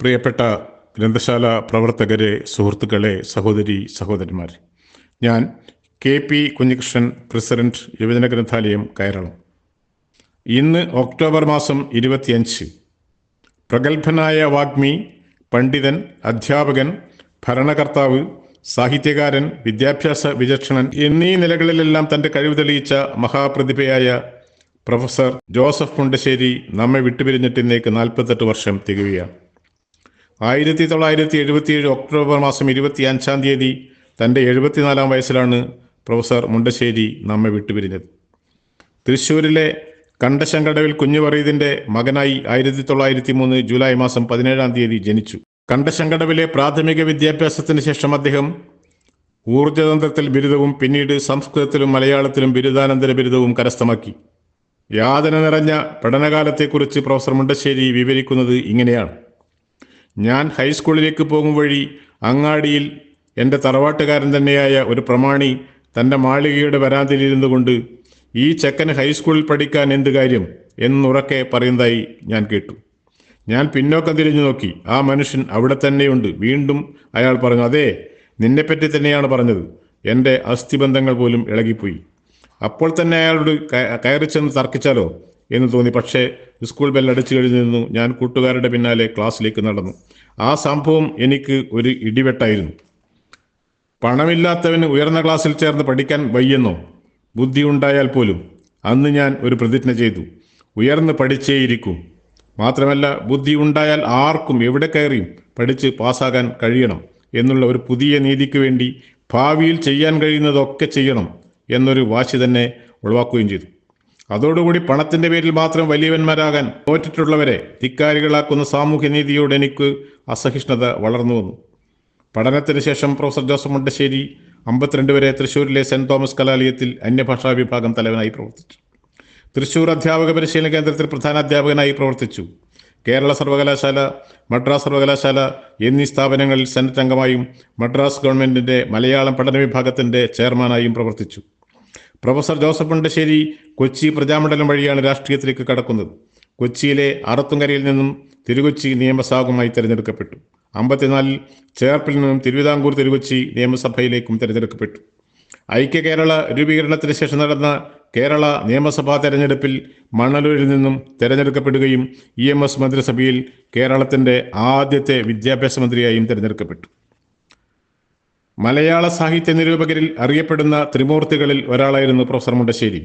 പ്രിയപ്പെട്ട ഗ്രന്ഥശാല പ്രവർത്തകരെ സുഹൃത്തുക്കളെ സഹോദരി സഹോദരന്മാർ ഞാൻ കെ പി കുഞ്ഞികൃഷ്ണൻ പ്രസിഡന്റ് യുവജന ഗ്രന്ഥാലയം കേരളം. ഇന്ന് ഒക്ടോബർ മാസം ഇരുപത്തിയഞ്ച് പ്രഗത്ഭനായ വാഗ്മി പണ്ഡിതൻ അധ്യാപകൻ ഭരണകർത്താവ് സാഹിത്യകാരൻ വിദ്യാഭ്യാസ വിചക്ഷണൻ എന്നീ നിലകളിലെല്ലാം തന്റെ കഴിവ് തെളിയിച്ച മഹാപ്രതിഭയായ പ്രൊഫസർ ജോസഫ് മുണ്ടശ്ശേരി നമ്മെ വിട്ടുപിരിഞ്ഞിട്ട് ഇന്നേക്ക് നാൽപ്പത്തെട്ട് വർഷം തികയുകയാണ്. ആയിരത്തി തൊള്ളായിരത്തി എഴുപത്തിയേഴ് ഒക്ടോബർ മാസം ഇരുപത്തി അഞ്ചാം തീയതി തന്റെ എഴുപത്തിനാലാം വയസ്സിലാണ് പ്രൊഫസർ മുണ്ടശ്ശേരി നമ്മെ വിട്ടുപിരിഞ്ഞത്. തൃശ്ശൂരിലെ കണ്ടശങ്കടവിൽ കുഞ്ഞുപറീതിന്റെ മകനായി ആയിരത്തി തൊള്ളായിരത്തി മൂന്ന് ജൂലൈ മാസം പതിനേഴാം തീയതി ജനിച്ചു. കണ്ടശങ്കടവിലെ പ്രാഥമിക വിദ്യാഭ്യാസത്തിന് ശേഷം അദ്ദേഹം ഊർജതന്ത്രത്തിൽ ബിരുദവും പിന്നീട് സംസ്കൃതത്തിലും മലയാളത്തിലും ബിരുദാനന്തര ബിരുദവും കരസ്ഥമാക്കി. യാതന നിറഞ്ഞ പഠനകാലത്തെക്കുറിച്ച് പ്രൊഫസർ മുണ്ടശ്ശേരി വിവരിക്കുന്നത് ഇങ്ങനെയാണ്. ഞാൻ ഹൈസ്കൂളിലേക്ക് പോകും വഴി അങ്ങാടിയിൽ എന്റെ തറവാട്ടുകാരൻ തന്നെയായ ഒരു പ്രമാണി തന്റെ മാളികയുടെ വരാന്തിലിരുന്നു കൊണ്ട് ഈ ചെക്കന് ഹൈസ്കൂളിൽ പഠിക്കാൻ എന്ത് കാര്യം എന്നുറക്കെ പറയുന്നതായി ഞാൻ കേട്ടു. ഞാൻ പിന്നോക്കം തിരിഞ്ഞു നോക്കി. ആ മനുഷ്യൻ അവിടെ തന്നെയുണ്ട്. വീണ്ടും അയാൾ പറഞ്ഞു അതെ നിന്നെപ്പറ്റി തന്നെയാണ് പറഞ്ഞത്. എന്റെ അസ്ഥിബന്ധങ്ങൾ പോലും ഇളകിപ്പോയി. അപ്പോൾ തന്നെ അയാളോട് കയറി ചെന്ന് തർക്കിച്ചാലോ? എന്ന് തോന്നി. പക്ഷേ സ്കൂൾ ബെൽ അടിച്ചു കഴിഞ്ഞിരുന്നു. ഞാൻ കൂട്ടുകാരുടെ പിന്നാലെ ക്ലാസ്സിലേക്ക് നടന്നു. ആ സംഭവം എനിക്ക് ഒരു ഇടിവെട്ടായിരുന്നു. പണമില്ലാത്തവന് ഉയർന്ന ക്ലാസ്സിൽ ചേർന്ന് പഠിക്കാൻ വയ്യെന്നോ? ബുദ്ധി ഉണ്ടായാൽ പോലും. അന്ന് ഞാൻ ഒരു പ്രതിജ്ഞ ചെയ്തു. ഉയർന്ന് പഠിച്ചേയിരിക്കും മാത്രമല്ല ബുദ്ധി ഉണ്ടായാൽ ആർക്കും എവിടെ കയറിയും പഠിച്ച് പാസ്സാകാൻ കഴിയണം എന്നുള്ള ഒരു പുതിയ നീതിക്ക് വേണ്ടി ഭാവിയിൽ ചെയ്യാൻ കഴിയുന്നതൊക്കെ ചെയ്യണം എന്നൊരു വാശി തന്നെ ഒഴിവാക്കുകയും ചെയ്തു. അതോടുകൂടി പണത്തിന്റെ പേരിൽ മാത്രം വലിയവന്മാരാകാൻ തോറ്റിട്ടുള്ളവരെ ധിക്കാരികളാക്കുന്ന സാമൂഹ്യ നീതിയോട് എനിക്ക് അസഹിഷ്ണുത വളർന്നു വന്നു. പഠനത്തിന് ശേഷം പ്രൊഫസർ ജോസഫ് മുണ്ടശ്ശേരി അമ്പത്തിരണ്ട് വരെ തൃശ്ശൂരിലെ സെന്റ് തോമസ് കലാലയത്തിൽ അന്യഭാഷാ വിഭാഗം തലവനായി പ്രവർത്തിച്ചു. തൃശ്ശൂർ അധ്യാപക പരിശീലന കേന്ദ്രത്തിൽ പ്രധാന അധ്യാപകനായി പ്രവർത്തിച്ചു. കേരള സർവകലാശാല മദ്രാസ് സർവകലാശാല എന്നീ സ്ഥാപനങ്ങളിൽ സെനറ്റ് അംഗമായും മദ്രാസ് ഗവൺമെന്റിന്റെ മലയാളം പഠന വിഭാഗത്തിന്റെ ചെയർമാനായും പ്രവർത്തിച്ചു. പ്രൊഫസർ ജോസഫ് മുണ്ടശ്ശേരി കൊച്ചി പ്രജാമണ്ഡലം വഴിയാണ് രാഷ്ട്രീയത്തിലേക്ക് കടക്കുന്നത്. കൊച്ചിയിലെ അറത്തുങ്കരയിൽ നിന്നും തിരുകൊച്ചി നിയമസഭാംഗമായി തിരഞ്ഞെടുക്കപ്പെട്ടു. അമ്പത്തിനാലിൽ ചേർപ്പിൽ നിന്നും തിരുവിതാംകൂർ തിരുകൊച്ചി നിയമസഭയിലേക്കും തിരഞ്ഞെടുക്കപ്പെട്ടു. ഐക്യ കേരള രൂപീകരണത്തിന് ശേഷം നടന്ന കേരള നിയമസഭാ തെരഞ്ഞെടുപ്പിൽ മണലൂരിൽ നിന്നും തെരഞ്ഞെടുക്കപ്പെടുകയും ഇ എം എസ് മന്ത്രിസഭയിൽ കേരളത്തിന്റെ ആദ്യത്തെ വിദ്യാഭ്യാസ മന്ത്രിയായും തെരഞ്ഞെടുക്കപ്പെട്ടു. മലയാള സാഹിത്യ നിരൂപകരിൽ അറിയപ്പെടുന്ന ത്രിമൂർത്തികളിൽ ഒരാളായിരുന്നു പ്രൊഫസർ മുണ്ടശ്ശേരി.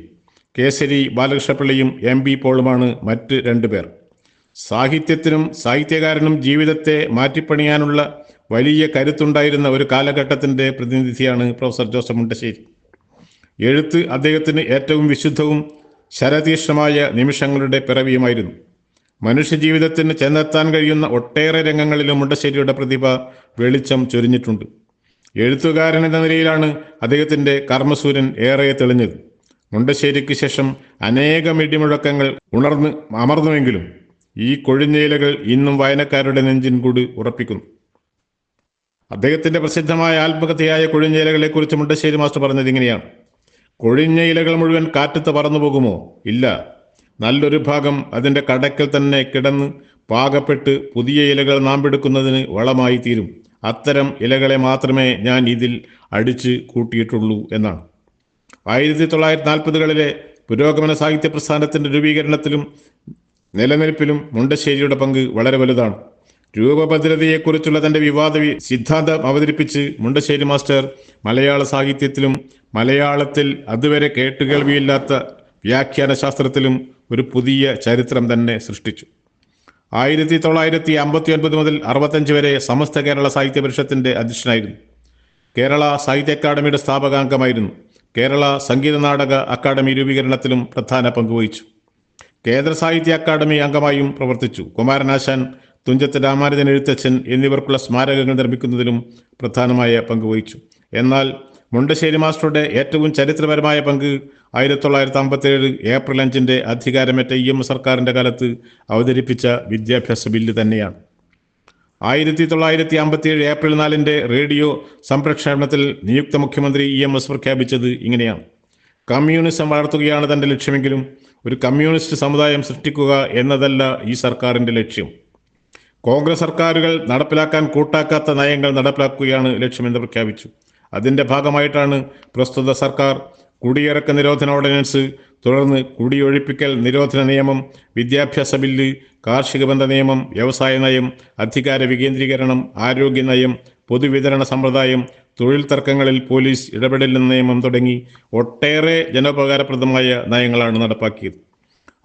കേസരി ബാലകൃഷ്ണപിള്ളയും എം ബി പോളുമാണ് മറ്റ് രണ്ടുപേർ സാഹിത്യത്തിനും സാഹിത്യകാരനും ജീവിതത്തെ മാറ്റിപ്പണിയാനുള്ള വലിയ കരുത്തുണ്ടായിരുന്ന ഒരു കാലഘട്ടത്തിന്റെ പ്രതിനിധിയാണ് പ്രൊഫസർ ജോസഫ് മുണ്ടശ്ശേരി. എഴുത്ത് അദ്ദേഹത്തിന് ഏറ്റവും വിശുദ്ധവും ശരതീഷ്ണമായ നിമിഷങ്ങളുടെ പിറവിയുമായിരുന്നു. മനുഷ്യജീവിതത്തിന് ചെന്നെത്താൻ കഴിയുന്ന ഒട്ടേറെ രംഗങ്ങളിലും മുണ്ടശ്ശേരിയുടെ പ്രതിഭ വെളിച്ചം ചൊരിഞ്ഞിട്ടുണ്ട്. എഴുത്തുകാരൻ എന്ന നിലയിലാണ് അദ്ദേഹത്തിന്റെ കർമ്മസൂര്യൻ ഏറെ തെളിഞ്ഞത്. മുണ്ടശ്ശേരിക്ക് ശേഷം അനേകം ഇടിമുഴക്കങ്ങൾ ഉണർന്ന് അമർന്നുവെങ്കിലും ഈ കൊഴിഞ്ഞയിലകൾ ഇന്നും വായനക്കാരുടെ നെഞ്ചിൻ കൂടി ഉറപ്പിക്കുന്നു. അദ്ദേഹത്തിന്റെ പ്രസിദ്ധമായ ആത്മകഥയായ കൊഴിഞ്ഞയിലകളെ കുറിച്ച് മുണ്ടശ്ശേരി മാസ്റ്റർ പറഞ്ഞത് ഇങ്ങനെയാണ്. കൊഴിഞ്ഞ ഇലകൾ മുഴുവൻ കാറ്റത്ത് പറന്നു പോകുമോ? ഇല്ല. നല്ലൊരു ഭാഗം അതിന്റെ കടക്കൽ തന്നെ കിടന്ന് പാകപ്പെട്ട് പുതിയ ഇലകൾ നാമ്പെടുക്കുന്നതിന് വളമായി തീരും. അത്തരം ഇലകളെ മാത്രമേ ഞാൻ ഇതിൽ അടിച്ച് കൂട്ടിയിട്ടുള്ളൂ എന്നാണ്. ആയിരത്തി തൊള്ളായിരത്തി നാൽപ്പതുകളിലെ പുരോഗമന സാഹിത്യ പ്രസ്ഥാനത്തിന്റെ രൂപീകരണത്തിലും നിലനിൽപ്പിലും മുണ്ടശ്ശേരിയുടെ പങ്ക് വളരെ വലുതാണ്. രൂപഭദ്രതയെക്കുറിച്ചുള്ള തന്റെ വിവാദ സിദ്ധാന്തം അവതരിപ്പിച്ച് മുണ്ടശ്ശേരി മാസ്റ്റർ മലയാള സാഹിത്യത്തിലും മലയാളത്തിൽ അതുവരെ കേട്ടുകേൾവിയില്ലാത്ത വ്യാഖ്യാന ശാസ്ത്രത്തിലും ഒരു പുതിയ ചരിത്രം തന്നെ സൃഷ്ടിച്ചു. ആയിരത്തി തൊള്ളായിരത്തി അമ്പത്തി ഒൻപത് മുതൽ അറുപത്തഞ്ച് വരെ സമസ്ത കേരള സാഹിത്യ പരിഷത്തിന്റെ അധ്യക്ഷനായിരുന്നു. കേരള സാഹിത്യ അക്കാദമിയുടെ സ്ഥാപകാംഗമായിരുന്നു. കേരള സംഗീത നാടക അക്കാദമി രൂപീകരണത്തിലും പ്രധാന പങ്കുവഹിച്ചു കേന്ദ്ര സാഹിത്യ അക്കാദമി അംഗമായും പ്രവർത്തിച്ചു. കുമാരനാശാൻ തുഞ്ചത്ത് രാമാനുജൻ എഴുത്തച്ഛൻ എന്നിവർക്കുള്ള സ്മാരകങ്ങൾ നിർമ്മിക്കുന്നതിലും പ്രധാനമായ പങ്കുവഹിച്ചു എന്നാൽ മുണ്ടശ്ശേരി മാസ്റ്ററുടെ ഏറ്റവും ചരിത്രപരമായ പങ്ക് ആയിരത്തി തൊള്ളായിരത്തി അമ്പത്തി ഏഴ് ഏപ്രിൽ അഞ്ചിന്റെ അധികാരമേറ്റ ഇ എം സർക്കാരിന്റെ കാലത്ത് അവതരിപ്പിച്ച വിദ്യാഭ്യാസ ബില്ല് തന്നെയാണ്. ആയിരത്തി തൊള്ളായിരത്തി അമ്പത്തി ഏഴ് ഏപ്രിൽ നാലിന്റെ റേഡിയോ സംപ്രക്ഷേപണത്തിൽ നിയുക്ത മുഖ്യമന്ത്രി ഇ എം എസ് പ്രഖ്യാപിച്ചത് ഇങ്ങനെയാണ്. കമ്മ്യൂണിസം വളർത്തുകയാണ് തന്റെ ലക്ഷ്യമെങ്കിലും ഒരു കമ്മ്യൂണിസ്റ്റ് സമുദായം സൃഷ്ടിക്കുക എന്നതല്ല ഈ സർക്കാരിന്റെ ലക്ഷ്യം. കോൺഗ്രസ് സർക്കാരുകൾ നടപ്പിലാക്കാൻ കൂട്ടാക്കാത്ത നയങ്ങൾ നടപ്പിലാക്കുകയാണ് ലക്ഷ്യമെന്ന് പ്രഖ്യാപിച്ചു. അതിന്റെ ഭാഗമായിട്ടാണ് പ്രസ്തുത സർക്കാർ കുടിയിറക്ക നിരോധന ഓർഡിനൻസ് തുടർന്ന് കുടിയൊഴിപ്പിക്കൽ നിരോധന നിയമം വിദ്യാഭ്യാസ ബില്ല് കാർഷിക ബന്ധ നിയമം വ്യവസായ നയം അധികാര വികേന്ദ്രീകരണം ആരോഗ്യ നയം പൊതുവിതരണ സമ്പ്രദായം തൊഴിൽ തർക്കങ്ങളിൽ പോലീസ് ഇടപെടൽ നിയമം തുടങ്ങി ഒട്ടേറെ ജനോപകാരപ്രദമായ നയങ്ങളാണ് നടപ്പാക്കിയത്.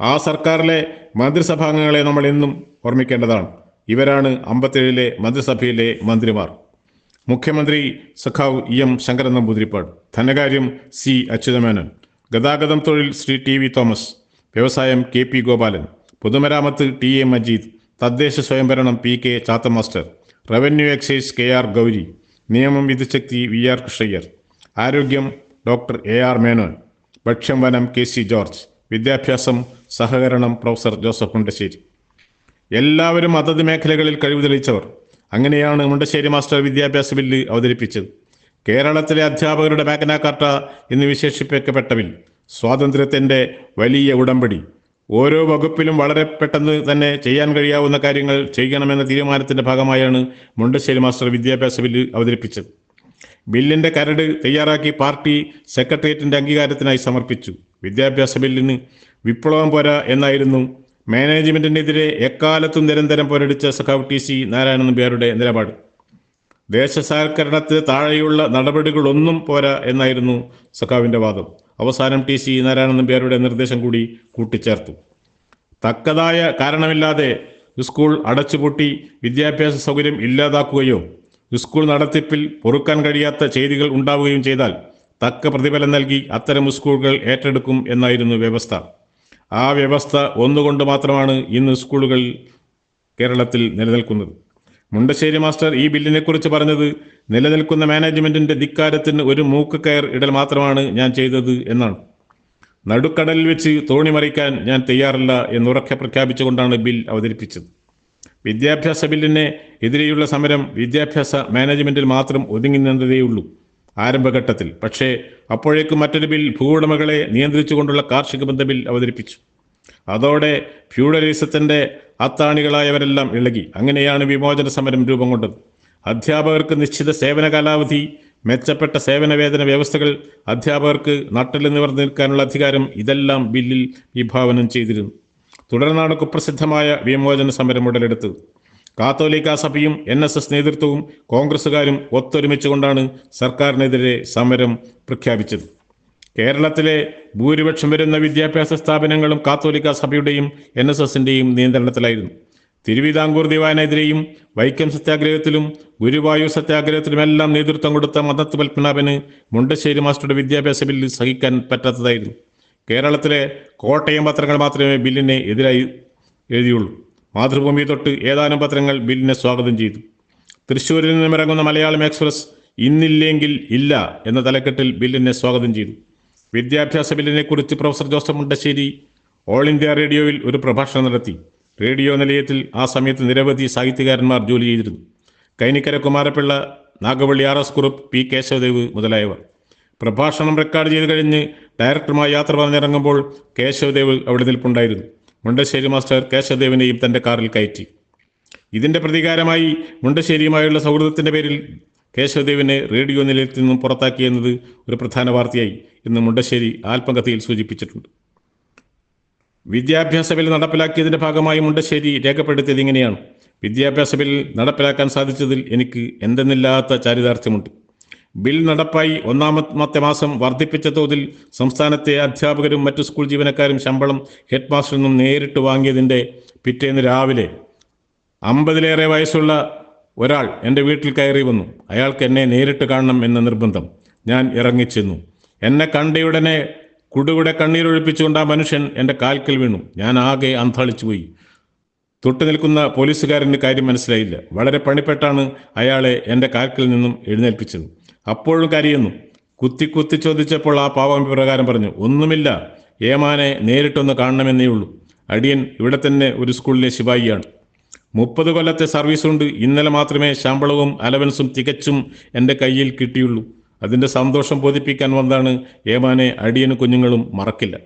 ആ സർക്കാരിലെ മന്ത്രിസഭാംഗങ്ങളെ നമ്മൾ എന്നും ഓർമ്മിക്കേണ്ടതാണ്. ഇവരാണ് അമ്പത്തേഴിലെ മന്ത്രിസഭയിലെ മന്ത്രിമാർ. മുഖ്യമന്ത്രി സഖാവ് എം ശങ്കരൻ നമ്പൂതിരിപ്പാട് ധനകാര്യം സി അച്യുതമേനോൻ. ഗതാഗതം തൊഴിൽ ശ്രീ ടി വി തോമസ്. വ്യവസായം കെ പി ഗോപാലൻ. പൊതുമരാമത്ത് ടി എ മജീദ്. തദ്ദേശ സ്വയംഭരണം P K Chatha master. Revenue excise K R Gouri. നിയമം വിധിശക്തി വി ആർ കൃഷ്ണയ്യർ. ആരോഗ്യം ഡോക്ടർ എ ആർ മേനോൻ. ഭക്ഷ്യം വനം കെ സി ജോർജ്. വിദ്യാഭ്യാസം സഹകരണം പ്രൊഫസർ ജോസഫ് മുണ്ടശ്ശേരി. എല്ലാവരും അതത് മേഖലകളിൽ കഴിവ് തെളിയിച്ചവർ. അങ്ങനെയാണ് മുണ്ടശ്ശേരി മാസ്റ്റർ വിദ്യാഭ്യാസ ബില്ല് അവതരിപ്പിച്ചത്. കേരളത്തിലെ അധ്യാപകരുടെ മാഗ്ന കാർട്ട എന്ന് വിശേഷിപ്പിക്കപ്പെട്ട ബിൽ സ്വാതന്ത്ര്യത്തിന്റെ വലിയ ഉടമ്പടി. ഓരോ വകുപ്പിലും വളരെ പെട്ടെന്ന് തന്നെ ചെയ്യാൻ കഴിയാവുന്ന കാര്യങ്ങൾ ചെയ്യണമെന്ന തീരുമാനത്തിന്റെ ഭാഗമായാണ് മുണ്ടശ്ശേരി മാസ്റ്റർ വിദ്യാഭ്യാസ ബില്ല് അവതരിപ്പിച്ചത്. ബില്ലിന്റെ കരട് തയ്യാറാക്കി പാർട്ടി സെക്രട്ടേറിയറ്റിന്റെ അംഗീകാരത്തിനായി സമർപ്പിച്ചു. വിദ്യാഭ്യാസ ബില്ലിന് വിപ്ലവം പോരാ എന്നായിരുന്നു മാനേജ്മെന്റിനെതിരെ എക്കാലത്തും നിരന്തരം പോരടിച്ച സഖാവ് ടി സി നാരായണൻ നമ്പ്യാരുടെ നിലപാട്. ദേശസാൽക്കരണത്തിന് താഴെയുള്ള നടപടികളൊന്നും പോരാ എന്നായിരുന്നു സഖാവിന്റെ വാദം. അവസാനം ടി സി നാരായണൻ നമ്പ്യാരുടെ നിർദ്ദേശം കൂടി കൂട്ടിച്ചേർത്തു. തക്കതായ കാരണമില്ലാതെ സ്കൂൾ അടച്ചുപൂട്ടി വിദ്യാഭ്യാസ സൗകര്യം ഇല്ലാതാക്കുകയോ സ്കൂൾ നടത്തിപ്പിൽ പൊറുക്കാൻ കഴിയാത്ത ചെയ്തികൾ ഉണ്ടാവുകയും ചെയ്താൽ തക്ക പ്രതിഫലം നൽകി അത്തരം സ്കൂളുകൾ ഏറ്റെടുക്കും എന്നായിരുന്നു വ്യവസ്ഥ. ആ വ്യവസ്ഥ ഒന്നുകൊണ്ട് മാത്രമാണ് ഇന്ന് സ്കൂളുകൾ കേരളത്തിൽ നിലനിൽക്കുന്നത്. മുണ്ടശ്ശേരി മാസ്റ്റർ ഈ ബില്ലിനെക്കുറിച്ച് പറഞ്ഞത് നിലനിൽക്കുന്ന മാനേജ്മെന്റിന്റെ ധിക്കാരത്തിന് ഒരു മൂക്ക് കയർ ഇടൽ മാത്രമാണ് ഞാൻ ചെയ്തത് എന്നാണ്. നടുക്കടലിൽ വെച്ച് തോണി മറിക്കാൻ ഞാൻ തയ്യാറല്ല എന്നുറക്കെ പ്രഖ്യാപിച്ചുകൊണ്ടാണ് ബിൽ അവതരിപ്പിച്ചത്. വിദ്യാഭ്യാസ ബില്ലിനെ എതിരെയുള്ള സമരം വിദ്യാഭ്യാസ മാനേജ്മെന്റിൽ മാത്രം ഒതുങ്ങി നിന്നതേയുള്ളൂ. ആരംഭഘട്ടത്തിൽ. പക്ഷേ അപ്പോഴേക്കും മറ്റൊരു ബിൽ ഭൂവുടമകളെ നിയന്ത്രിച്ചുകൊണ്ടുള്ള കാർഷിക ബന്ധ ബിൽ അവതരിപ്പിച്ചു. അതോടെ ഫ്യൂഡലിസത്തിന്റെ അത്താണികളായവരെല്ലാം ഇളകി. അങ്ങനെയാണ് വിമോചന സമരം രൂപം കൊണ്ടത്. അധ്യാപകർക്ക് നിശ്ചിത സേവന കാലാവധി മെച്ചപ്പെട്ട സേവന വേതന വ്യവസ്ഥകൾ അധ്യാപകർക്ക് നട്ടിൽ നിവർന്നു നിൽക്കാനുള്ള അധികാരം ഇതെല്ലാം ബില്ലിൽ വിഭാവനം ചെയ്തിരുന്നു. തുടർന്നാണ് കുപ്രസിദ്ധമായ വിമോചന സമരം ഉടലെടുത്തത്. കാത്തോലിക്ക സഭയും എൻ എസ് എസ് നേതൃത്വവും കോൺഗ്രസുകാരും ഒത്തൊരുമിച്ചുകൊണ്ടാണ് സർക്കാരിനെതിരെ സമരം പ്രഖ്യാപിച്ചത്. കേരളത്തിലെ ഭൂരിപക്ഷം വരുന്ന വിദ്യാഭ്യാസ സ്ഥാപനങ്ങളും കാത്തോലിക്ക സഭയുടെയും എൻ എസ് എസിന്റെയും നിയന്ത്രണത്തിലായിരുന്നു. തിരുവിതാംകൂർ ദിവാനെതിരെയും വൈക്കം സത്യാഗ്രഹത്തിലും ഗുരുവായൂർ സത്യാഗ്രഹത്തിലുമെല്ലാം നേതൃത്വം കൊടുത്ത മദത്ത് പത്മനാഭന് മുണ്ടശ്ശേരി മാസ്റ്ററുടെ വിദ്യാഭ്യാസ ബില്ല് സഹിക്കാൻ പറ്റാത്തതായിരുന്നു. കേരളത്തിലെ കോട്ടയം പത്രങ്ങൾ മാത്രമേ ബില്ലിനെ എതിരായി എഴുതിയുള്ളൂ. മാതൃഭൂമി തൊട്ട് ഏതാനും പത്രങ്ങൾ ബില്ലിനെ സ്വാഗതം ചെയ്തു. തൃശ്ശൂരിൽ നിന്നും ഇറങ്ങുന്ന മലയാളം എക്സ്പ്രസ് ഇന്നില്ലെങ്കിൽ ഇല്ല എന്ന തലക്കെട്ടിൽ ബില്ലിനെ സ്വാഗതം ചെയ്തു. വിദ്യാഭ്യാസ ബില്ലിനെ കുറിച്ച് professor Joseph Mundassery all India റേഡിയോയിൽ ഒരു പ്രഭാഷണം നടത്തി. റേഡിയോ നിലയത്തിൽ ആ സമയത്ത് നിരവധി സാഹിത്യകാരന്മാർ ജോലി ചെയ്തിരുന്നു. Kainikkara Kumarapilla Nagavally R S Kurup P Kesavadev മുതലായവർ. പ്രഭാഷണം റെക്കോർഡ് ചെയ്ത് കഴിഞ്ഞ് ഡയറക്ടറുമായി യാത്ര പറഞ്ഞിറങ്ങുമ്പോൾ കേശവദേവ് അവിടെ നിൽപ്പുണ്ടായിരുന്നു. മുണ്ടശ്ശേരി മാസ്റ്റർ കേശവദേവിനെയും തന്റെ കാറിൽ കയറ്റി. ഇതിന്റെ പ്രതികാരമായി മുണ്ടശ്ശേരിയുമായുള്ള സൗഹൃദത്തിന്റെ പേരിൽ കേശവദേവിനെ റേഡിയോ നിലയത്തിൽ നിന്നും പുറത്താക്കിയെന്നത് ഒരു പ്രധാന വാർത്തയായി ഇന്ന് മുണ്ടശ്ശേരി ആത്മകഥയിൽ സൂചിപ്പിച്ചിട്ടുണ്ട്. വിദ്യാഭ്യാസ ബിൽ നടപ്പിലാക്കിയതിന്റെ ഭാഗമായി മുണ്ടശ്ശേരി രേഖപ്പെടുത്തിയത് ഇങ്ങനെയാണ്. വിദ്യാഭ്യാസ ബിൽ നടപ്പിലാക്കാൻ സാധിച്ചതിൽ എനിക്ക് എന്തെന്നില്ലാത്ത ചാരിതാർത്ഥ്യമുണ്ട്. ബിൽ നടപ്പായി ഒന്നാമത്തെ മാസം വർദ്ധിപ്പിച്ച തോതിൽ സംസ്ഥാനത്തെ അധ്യാപകരും മറ്റു സ്കൂൾ ജീവനക്കാരും ശമ്പളം ഹെഡ് മാസ്റ്ററിൽ നിന്നും നേരിട്ട് വാങ്ങിയതിന്റെ പിറ്റേന്ന് രാവിലെ അമ്പതിലേറെ വയസ്സുള്ള ഒരാൾ എന്റെ വീട്ടിൽ കയറി വന്നു. അയാൾക്ക് എന്നെ നേരിട്ട് കാണണം എന്ന നിർബന്ധം ഞാൻ ഇറങ്ങിച്ചെന്നു എന്നെ കണ്ടയുടനെ കുടുകുടെ കണ്ണീരൊഴിപ്പിച്ചുകൊണ്ട് ആ മനുഷ്യൻ എന്റെ കാൽക്കൽ വീണു. ഞാൻ ആകെ അന്താളിച്ചു പോയി. തൊട്ടു നിൽക്കുന്ന പോലീസുകാരന്റെ കാര്യം മനസ്സിലായില്ല. വളരെ പണിപ്പെട്ടാണ് അയാളെ എന്റെ കാൽക്കിൽ നിന്നും എഴുന്നേൽപ്പിച്ചത്. അപ്പോഴും കരയുന്നു. കുത്തി കുത്തി ചോദിച്ചപ്പോൾ ആ പാവം പ്രകാരം പറഞ്ഞു ഒന്നുമില്ല. ഏമാനെ നേരിട്ടൊന്ന് കാണണമെന്നേ ഉള്ളൂ. അടിയൻ ഇവിടെ തന്നെ ഒരു സ്കൂളിലെ ശിപായിയാണ്. മുപ്പത് കൊല്ലത്തെ സർവീസ് ഉണ്ട്. ഇന്നലെ മാത്രമേ ശമ്പളവും അലവൻസും തികച്ചും എന്റെ കയ്യിൽ കിട്ടിയുള്ളൂ. അതിന്റെ സന്തോഷം ബോധിപ്പിക്കാൻ വന്നാണ് ഏമാനെ അടിയനും കുഞ്ഞുങ്ങളും മറക്കില്ല.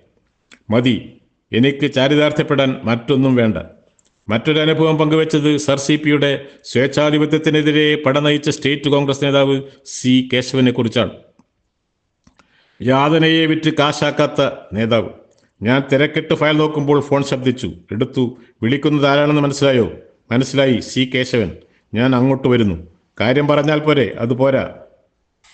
മതി. എനിക്ക് ചാരിതാർത്ഥ്യപ്പെടാൻ മറ്റൊന്നും വേണ്ട. മറ്റൊരു അനുഭവം പങ്കുവച്ചത് സർ സി പിയുടെ സ്വേച്ഛാധിപത്യത്തിനെതിരെ പടനയിച്ച സ്റ്റേറ്റ് കോൺഗ്രസ് നേതാവ് സി കേശവനെ കുറിച്ചാണ്. യാതനയെ വിറ്റ് കാശാക്കാത്ത നേതാവ്. ഞാൻ തിരക്കിട്ട് ഫയൽ നോക്കുമ്പോൾ ഫോൺ ശബ്ദിച്ചു. എടുത്തു. വിളിക്കുന്നത് ആരാണെന്ന് മനസ്സിലായോ? മനസ്സിലായി സി കേശവൻ. ഞാൻ അങ്ങോട്ട് വരുന്നു. കാര്യം പറഞ്ഞാൽ പോരെ. അത് പോരാ.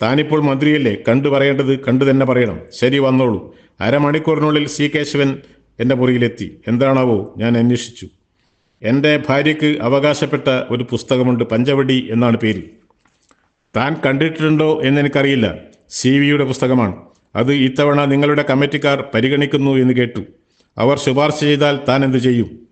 താനിപ്പോൾ മന്ത്രിയല്ലേ. കണ്ടു പറയേണ്ടത് കണ്ടു തന്നെ പറയണം. ശരി വന്നോളൂ. അരമണിക്കൂറിനുള്ളിൽ സി കേശവൻ എന്റെ മുറിയിലെത്തി. എന്താണാവോ? ഞാൻ അന്വേഷിച്ചു. എന്റെ ഭാര്യയ്ക്ക് അവകാശപ്പെട്ട ഒരു പുസ്തകമുണ്ട് പഞ്ചവടി എന്നാണ് പേര്. താൻ കണ്ടിട്ടുണ്ടോ എന്നെനിക്കറിയില്ല. സി വിയുടെ പുസ്തകമാണ്. അത് ഇത്തവണ നിങ്ങളുടെ കമ്മിറ്റിക്കാർ പരിഗണിക്കുന്നു എന്ന് കേട്ടു. അവർ ശുപാർശ ചെയ്താൽ താൻ എന്ത് ചെയ്യും?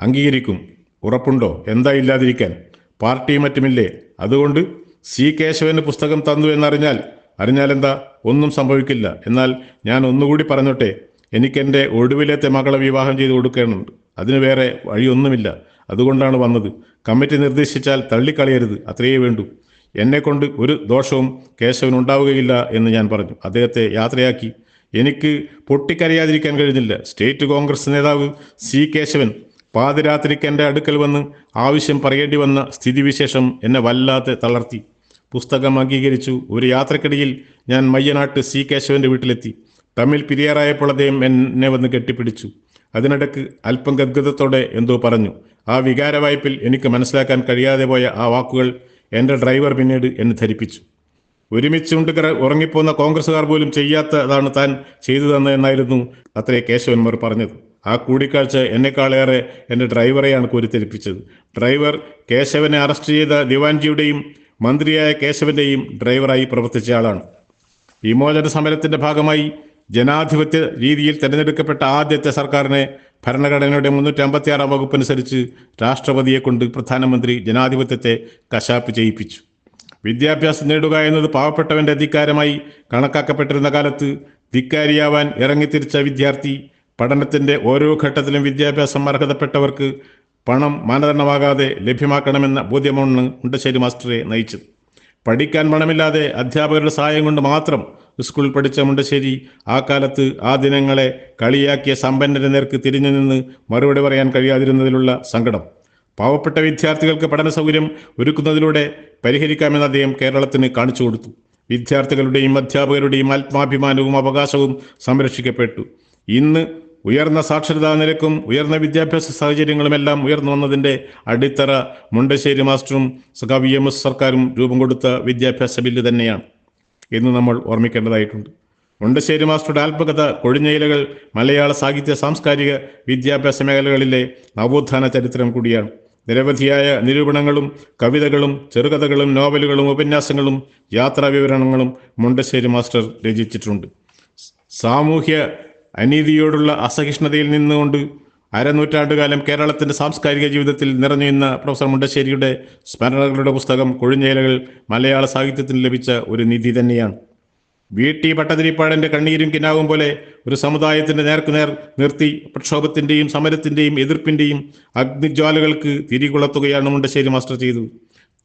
അംഗീകരിക്കും. ഉറപ്പുണ്ടോ? എന്താ ഇല്ലാതിരിക്കാൻ? പാർട്ടി മറ്റുമില്ലേ? അതുകൊണ്ട് സി കേശവന് പുസ്തകം തന്നു എന്നറിഞ്ഞാൽ അറിഞ്ഞാൽ എന്താ ഒന്നും സംഭവിക്കില്ല. എന്നാൽ ഞാൻ ഒന്നുകൂടി പറഞ്ഞോട്ടെ. എനിക്കെന്റെ ഒടുവിലത്തെ മകളെ വിവാഹം ചെയ്ത് കൊടുക്കേണ്ടതുണ്ട്. അതിന് വേറെ വഴിയൊന്നുമില്ല. അതുകൊണ്ടാണ് വന്നത്. കമ്മിറ്റി നിർദ്ദേശിച്ചാൽ തള്ളിക്കളയരുത്. അത്രയേ വേണ്ടൂ. എന്നെ കൊണ്ട് ഒരു ദോഷവും കേശവൻ ഉണ്ടാവുകയില്ല എന്ന് ഞാൻ പറഞ്ഞു. അദ്ദേഹത്തെ യാത്രയാക്കി. എനിക്ക് പൊട്ടിക്കരയാതിരിക്കാൻ കഴിഞ്ഞില്ല. സ്റ്റേറ്റ് കോൺഗ്രസ് നേതാവ് സി കേശവൻ പാതിരാത്രിക്ക് എന്റെ അടുക്കൽ വന്ന് ആവശ്യം പറയേണ്ടി വന്ന സ്ഥിതിവിശേഷം എന്നെ വല്ലാതെ തളർത്തി. പുസ്തകം അംഗീകരിച്ചു. ഒരു യാത്രക്കിടയിൽ ഞാൻ മയ്യനാട്ട് സി കേശവന്റെ വീട്ടിലെത്തി. തമ്മിൽ പിരിയാറായപ്പോൾ അദ്ദേഹം എന്നെ വന്ന് കെട്ടിപ്പിടിച്ചു. അതിനിടക്ക് അല്പം ഗദ്ഗതത്തോടെ എന്തോ പറഞ്ഞു. ആ വികാരവായ്പിൽ എനിക്ക് മനസ്സിലാക്കാൻ കഴിയാതെ പോയ ആ വാക്കുകൾ എന്റെ ഡ്രൈവർ പിന്നീട് എന്നെ ധരിപ്പിച്ചു. ഒരുമിച്ചുകൊണ്ട് ഉറങ്ങിപ്പോന്ന കോൺഗ്രസ്സുകാർ പോലും ചെയ്യാത്തതാണ് താൻ ചെയ്തു തന്നതെന്നായിരുന്നു അത്രേ കേശവന്മാർ പറഞ്ഞത്. ആ കൂടിക്കാഴ്ച എന്നെക്കാളേറെ എന്റെ ഡ്രൈവറെയാണ് കോരിത്തെരിപ്പിച്ചത്. ഡ്രൈവർ കേശവനെ അറസ്റ്റ് ചെയ്ത ദിവാൻജിയുടെയും മന്ത്രിയായ കേശവന്റെയും ഡ്രൈവറായി പ്രവർത്തിച്ച ആളാണ്. വിമോചന സമരത്തിന്റെ ഭാഗമായി ജനാധിപത്യ രീതിയിൽ തെരഞ്ഞെടുക്കപ്പെട്ട ആദ്യത്തെ സർക്കാരിനെ ഭരണഘടനയുടെ മുന്നൂറ്റി ആറാം വകുപ്പനുസരിച്ച് രാഷ്ട്രപതിയെ കൊണ്ട് പ്രധാനമന്ത്രി ജനാധിപത്യത്തെ കശാപ്പ് ചെയ്യിപ്പിച്ചു. വിദ്യാഭ്യാസം നേടുക എന്നത് പാവപ്പെട്ടവന്റെ അധികാരമായി കണക്കാക്കപ്പെട്ടിരുന്ന കാലത്ത് ധിക്കാരിയാവാൻ ഇറങ്ങിത്തിരിച്ച വിദ്യാർത്ഥി പഠനത്തിന്റെ ഓരോ ഘട്ടത്തിലും വിദ്യാഭ്യാസം അർഹതപ്പെട്ടവർക്ക് പണം മാനദണ്ഡമാകാതെ ലഭ്യമാക്കണമെന്ന ബോധ്യമാണ് മുണ്ടശ്ശേരി മാസ്റ്ററെ നയിച്ചത്. പഠിക്കാൻ പണമില്ലാതെ അധ്യാപകരുടെ സഹായം കൊണ്ട് മാത്രം സ്കൂളിൽ പഠിച്ച മുണ്ടശ്ശേരി ആ കാലത്ത് ആ ദിനങ്ങളെ കളിയാക്കിയ സമ്പന്നരെ നേർക്ക് തിരിഞ്ഞു നിന്ന് മറുപടി പറയാൻ കഴിയാതിരുന്നതിലുള്ള സങ്കടം. പാവപ്പെട്ട വിദ്യാർത്ഥികൾക്ക് പഠന സൗകര്യം ഒരുക്കുന്നതിലൂടെ പരിഹരിക്കാമെന്ന് അദ്ദേഹം കേരളത്തിന് കാണിച്ചു കൊടുത്തു. വിദ്യാർത്ഥികളുടെയും അധ്യാപകരുടെയും ആത്മാഭിമാനവും അവകാശവും സംരക്ഷിക്കപ്പെട്ടു. ഇന്ന് ഉയർന്ന സാക്ഷരതാ നിരക്കും ഉയർന്ന വിദ്യാഭ്യാസ സാഹചര്യങ്ങളുമെല്ലാം ഉയർന്നു വന്നതിന്റെ അടിത്തറ മുണ്ടശ്ശേരി മാസ്റ്ററും കവി എം എസ് സർക്കാരും രൂപം കൊടുത്ത വിദ്യാഭ്യാസ ബില്ല് തന്നെയാണ്. എന്ന് നമ്മൾ ഓർമ്മിക്കേണ്ടതായിട്ടുണ്ട്. മുണ്ടശ്ശേരി മാസ്റ്ററുടെ ആത്മകഥ കൊഴിഞ്ഞയിലകൾ മലയാള സാഹിത്യ സാംസ്കാരിക വിദ്യാഭ്യാസ മേഖലകളിലെ നവോത്ഥാന ചരിത്രം കൂടിയാണ്. നിരവധിയായ നിരൂപണങ്ങളും കവിതകളും ചെറുകഥകളും നോവലുകളും ഉപന്യാസങ്ങളും യാത്രാ വിവരണങ്ങളും മുണ്ടശ്ശേരി മാസ്റ്റർ രചിച്ചിട്ടുണ്ട്. സാമൂഹ്യ അനീതിയോടുള്ള അസഹിഷ്ണുതയിൽ നിന്നുകൊണ്ട് അരനൂറ്റാണ്ടുകാലം കേരളത്തിന്റെ സാംസ്കാരിക ജീവിതത്തിൽ നിറഞ്ഞു നിന്ന പ്രൊഫസർ മുണ്ടശ്ശേരിയുടെ സ്മരണകളുടെ പുസ്തകം കൊഴിഞ്ഞേലകൾ മലയാള സാഹിത്യത്തിന് ലഭിച്ച ഒരു നിധി തന്നെയാണ്. വി ടി പട്ടതിരിപ്പാടന്റെ കണ്ണീരും കിനാവും പോലെ ഒരു സമുദായത്തിന്റെ നേർക്കുനേർ നിർത്തി പ്രക്ഷോഭത്തിന്റെയും സമരത്തിന്റെയും എതിർപ്പിന്റെയും അഗ്നിജ്വാലകൾക്ക് തിരികുളത്തുകയാണ് മുണ്ടശ്ശേരി മാസ്റ്റർ ചെയ്തു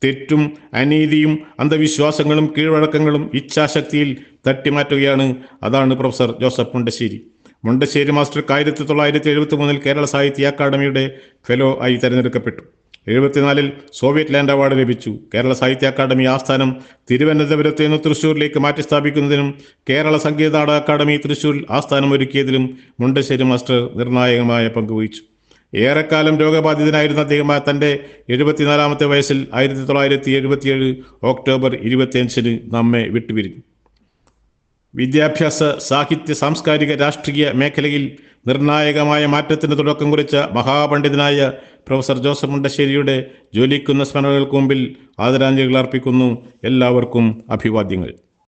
തെറ്റും അനീതിയും അന്ധവിശ്വാസങ്ങളും കീഴ്വഴക്കങ്ങളും ഇച്ഛാശക്തിയിൽ തട്ടിമാറ്റുകയാണ് അതാണ് പ്രൊഫസർ ജോസഫ് മുണ്ടശ്ശേരി. മുണ്ടശ്ശേരി മാസ്റ്റർക്ക് ആയിരത്തി തൊള്ളായിരത്തി എഴുപത്തി മൂന്നിൽ കേരള സാഹിത്യ അക്കാദമിയുടെ ഫെലോ ആയി തെരഞ്ഞെടുക്കപ്പെട്ടു. എഴുപത്തിനാലിൽ സോവിയറ്റ് ലാൻഡ് അവാർഡ് ലഭിച്ചു. കേരള സാഹിത്യ അക്കാദമി ആസ്ഥാനം തിരുവനന്തപുരത്ത് നിന്ന് തൃശ്ശൂരിലേക്ക് മാറ്റി സ്ഥാപിക്കുന്നതിനും കേരള സംഗീത നാടക അക്കാദമി തൃശ്ശൂരിൽ ആസ്ഥാനം ഒരുക്കിയതിലും മുണ്ടശ്ശേരി മാസ്റ്റർ നിർണായകമായ പങ്കുവഹിച്ചു ഏറെക്കാലം രോഗബാധിതനായിരുന്ന അദ്ദേഹം തന്റെ എഴുപത്തിനാലാമത്തെ വയസ്സിൽ ആയിരത്തി തൊള്ളായിരത്തി എഴുപത്തിയേഴ് ഒക്ടോബർ ഇരുപത്തിയഞ്ചിന് നമ്മെ വിട്ടുപിരിഞ്ഞു. വിദ്യാഭ്യാസ സാഹിത്യ സാംസ്കാരിക രാഷ്ട്രീയ മേഖലയിൽ നിർണായകമായ മാറ്റത്തിന് തുടക്കം കുറിച്ച മഹാപണ്ഡിതനായ പ്രൊഫസർ ജോസഫ് മുണ്ടശ്ശേരിയുടെ ജോലിക്കുന്ന സ്മരണകൾക്ക് മുമ്പിൽ ആദരാഞ്ജലികൾ അർപ്പിക്കുന്നു. എല്ലാവർക്കും അഭിവാദ്യങ്ങൾ.